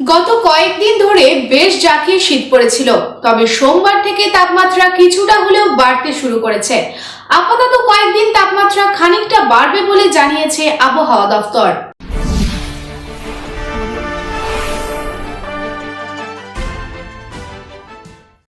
গত কয়েকদিন ধরে বেশ জাঁকিয়ে শীত পড়েছিল, তবে সোমবার থেকে তাপমাত্রা কিছুটা হলেও বাড়তে শুরু করেছে। আপাতত কয়েকদিন তাপমাত্রা খানিকটা বাড়বে বলে জানিয়েছে আবহাওয়া দফতর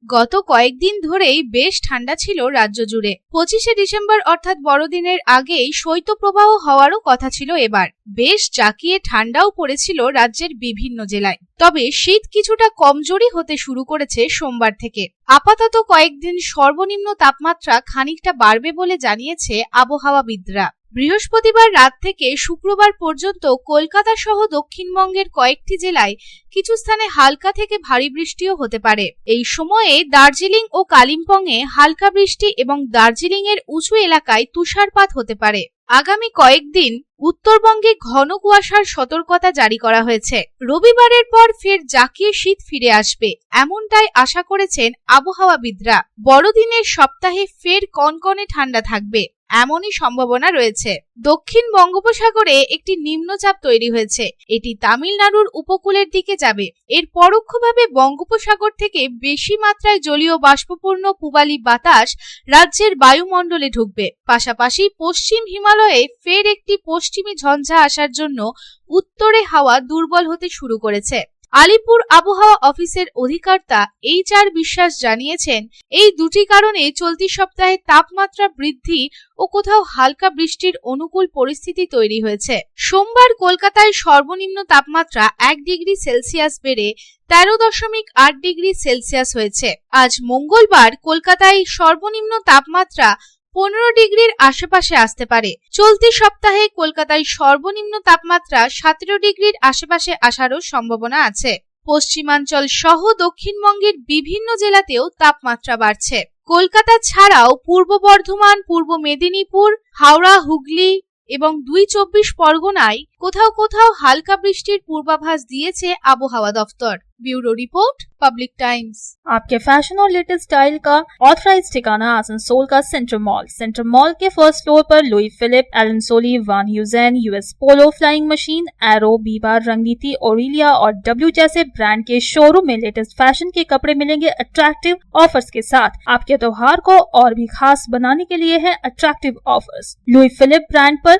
গত কয়েকদিন ধরেই বেশ ঠান্ডা ছিল রাজ্য জুড়ে। পঁচিশে ডিসেম্বর অর্থাৎ বড়দিনের আগেই শৈত্যপ্রবাহ হওয়ারও কথা ছিল এবার। বেশ জাঁকিয়ে ঠান্ডাও পড়েছিল রাজ্যের বিভিন্ন জেলায়। তবে শীত কিছুটা কমজোরি হতে শুরু করেছে সোমবার থেকে। আপাতত কয়েকদিন সর্বনিম্ন তাপমাত্রা খানিকটা বাড়বে বলে জানিয়েছে আবহাওয়াবিদরা। বৃহস্পতিবার রাত থেকে শুক্রবার পর্যন্ত কলকাতা সহ দক্ষিণবঙ্গের কয়েকটি জেলায় কিছু স্থানে হালকা থেকে ভারী বৃষ্টিও হতে পারে। এই সময়ে দার্জিলিং ও কালিম্পংয়ে হালকা বৃষ্টি এবং দার্জিলিং এর উঁচু এলাকায় তুষারপাত হতে পারে। আগামী কয়েকদিন উত্তরবঙ্গে ঘন কুয়াশার সতর্কতা জারি করা হয়েছে। রবিবারের পর ফের জাকিয়ে শীত ফিরে আসবে, এমনটাই আশা করেছেন আবহাওয়াবিদরা। বড়দিনের সপ্তাহে ফের কনকনে ঠান্ডা থাকবে। এমনই সম্ভাবনা রয়েছে। দক্ষিণ বঙ্গোপসাগরে একটি নিম্নচাপ তৈরি হয়েছে। এটি তামিলনাড়ুর উপকূলের দিকে যাবে। এর পরোক্ষভাবে বঙ্গোপসাগর থেকে বেশি মাত্রায় জলীয় বাষ্পপূর্ণ পূবালি বাতাস রাজ্যের বায়ুমণ্ডলে ঢুকবে। পাশাপাশি পশ্চিম হিমালয়ে ফের একটি পশ্চিমী ঝঞ্ঝা আসার জন্য উত্তরে হাওয়া দুর্বল হতে শুরু করেছে। আলিপুর আবহাওয়া অফিসের অধিকর্তা এইচ আর বিশ্বাস জানিয়েছেন, এই দুটি কারণে চলতি সপ্তাহে তাপমাত্রা বৃদ্ধি ও কোথাও হালকা বৃষ্টির অনুকূল পরিস্থিতি তৈরি হয়েছে। সোমবার কলকাতায় সর্বনিম্ন তাপমাত্রা এক ডিগ্রি সেলসিয়াস বেড়ে তেরো দশমিক আট ডিগ্রি সেলসিয়াস হয়েছে। আজ মঙ্গলবার কলকাতায় সর্বনিম্ন তাপমাত্রা পনেরো ডিগ্রির আশেপাশে আসতে পারে। চলতি সপ্তাহে কলকাতায় সর্বনিম্ন তাপমাত্রা সতেরো ডিগ্রির আশেপাশে আসারও সম্ভাবনা আছে। পশ্চিমাঞ্চল সহ দক্ষিণবঙ্গের বিভিন্ন জেলাতেও তাপমাত্রা বাড়ছে। কলকাতা ছাড়াও পূর্ব বর্ধমান, পূর্ব মেদিনীপুর, হাওড়া, হুগলি এবং দুই চব্বিশ পরগনায় কোথাও কোথাও হালকা বৃষ্টির পূর্বাভাস দিয়েছে আবহাওয়া দফতর। Bureau report, public times. आपके फ़ैशन और लेटेस्ट स्टाइल का ऑथराइज ठिकाना आसनसोल का सेंट्रल मॉल। सेंट्रल मॉल के फ़र्स्ट फ्लोर पर Louis Philippe Allen Solly Van Heusen US Polo, Flying Machine, Arrow बीबार रंगनीति, Aurelia और डब्ल्यू जैसे ब्रांड के शोरूम में लेटेस्ट फ़ैशन के कपड़े मिलेंगे अट्रैक्टिव ऑफर्स के साथ। आपके त्योहार को और भी खास बनाने के लिए है attractive offers Louis Philippe brand आरोप